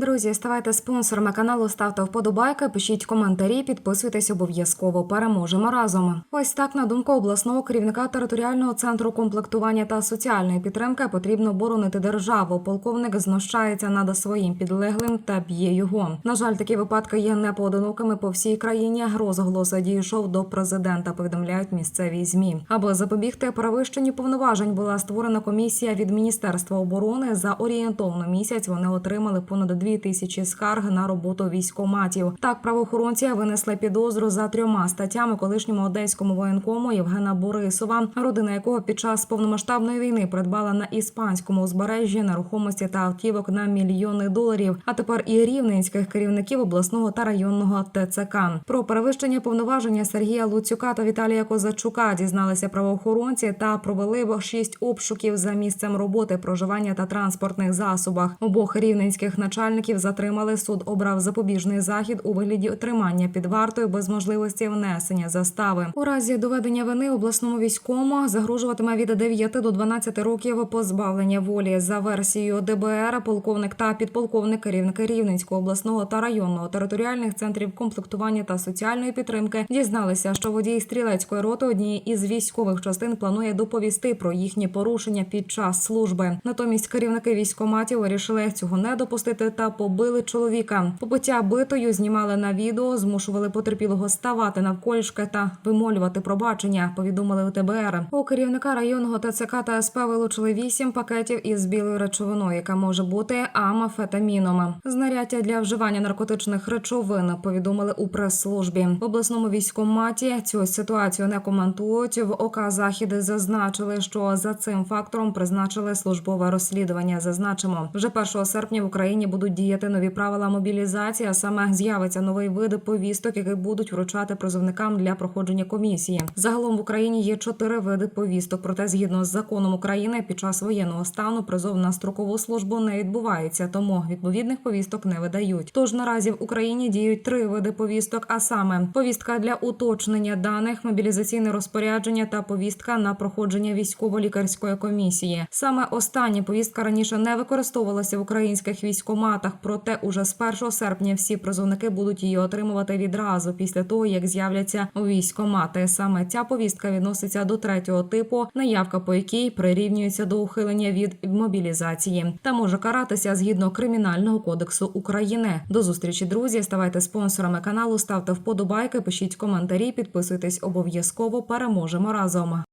друзі, ставайте спонсорами каналу, ставте вподобайки, пишіть коментарі, підписуйтесь обов'язково. Переможемо разом. Ось так на думку обласного керівника територіального центру комплектування та соціальної підтримки потрібно боронити державу. Полковник знущається над своїм підлеглим та б'є його. На жаль, такі випадки є непоодинокими по всій країні. Розголос дійшов до президента. Повідомляють місцеві змі. Аби запобігти перевищенню повноважень, була створена комісія від міністерства оборони. За орієнтовно місяць вони отримали понад дві тисячі скарг на роботу військоматів. Так, правоохоронці винесли підозру за трьома статтями колишньому одеському воєнкому Євгена Борисова, родина якого під час повномасштабної війни придбала на іспанському узбережжі нерухомості та автівок на мільйони доларів. А тепер і рівненських керівників обласного та районного ТЦК. Про перевищення повноваження Сергія Луцюка та Віталія Козачука дізналися правоохоронці та провели шість обшуків за місцем роботи, проживання та транспортних засобах. Обох рівненських начальників затримали. Суд обрав запобіжний захід у вигляді отримання під вартою без можливості внесення застави. У разі доведення вини обласному війському загрожуватиме від 9 до 12 років позбавлення волі. За версією ДБР, полковник та підполковник керівники Рівненського обласного та районного територіальних центрів комплектування та соціальної підтримки дізналися, що водій стрілецької роти однієї із військових частин планує доповісти про їхні порушення під час служби. Натомість керівники військоматів вирішили цього не допустити та побили чоловіка. Побиття битою знімали на відео, змушували потерпілого ставати навколішки та вимолювати пробачення. Повідомили у ТБР. У керівника районного ТЦК та СП вилучили вісім пакетів із білою речовиною, яка може бути амафетаміном. Знаряддя для вживання наркотичних речовин повідомили у прес-службі. В обласному військоматі цю ситуацію не коментують. В ОК Захід зазначили, що за цим фактором призначили службове розслідування. Зазначимо, вже 1 серпня в Україні будуть діяти нові правила мобілізації. А саме з'явиться новий вид повісток, які будуть вручати призовникам для проходження комісії. Загалом в Україні є чотири види повісток. Проте, згідно з законом України, під час воєнного стану призов на строкову службу не відбувається, тому відповідних повісток не видають. Тож наразі в Україні діють три види повісток, а саме повістка для уточнення даних, мобілізаційне розпорядження та повістка на проходження військово-лікарської комісії. Саме остання повістка раніше не використовувалася в українських військоматах, проте уже з 1 серпня всі призовники будуть її отримувати відразу після того, як з'являться військомати. Саме ця повістка відноситься до третього типу, наявка по якій прирівнюється до ухилення від мобілізації та може каратися згідно кримінального кодексу України. До зустрічі, друзі. Ставайте спонсорами каналу, ставте вподобайки, пишіть коментарі, підписуйтесь обов'язково. Переможемо разом.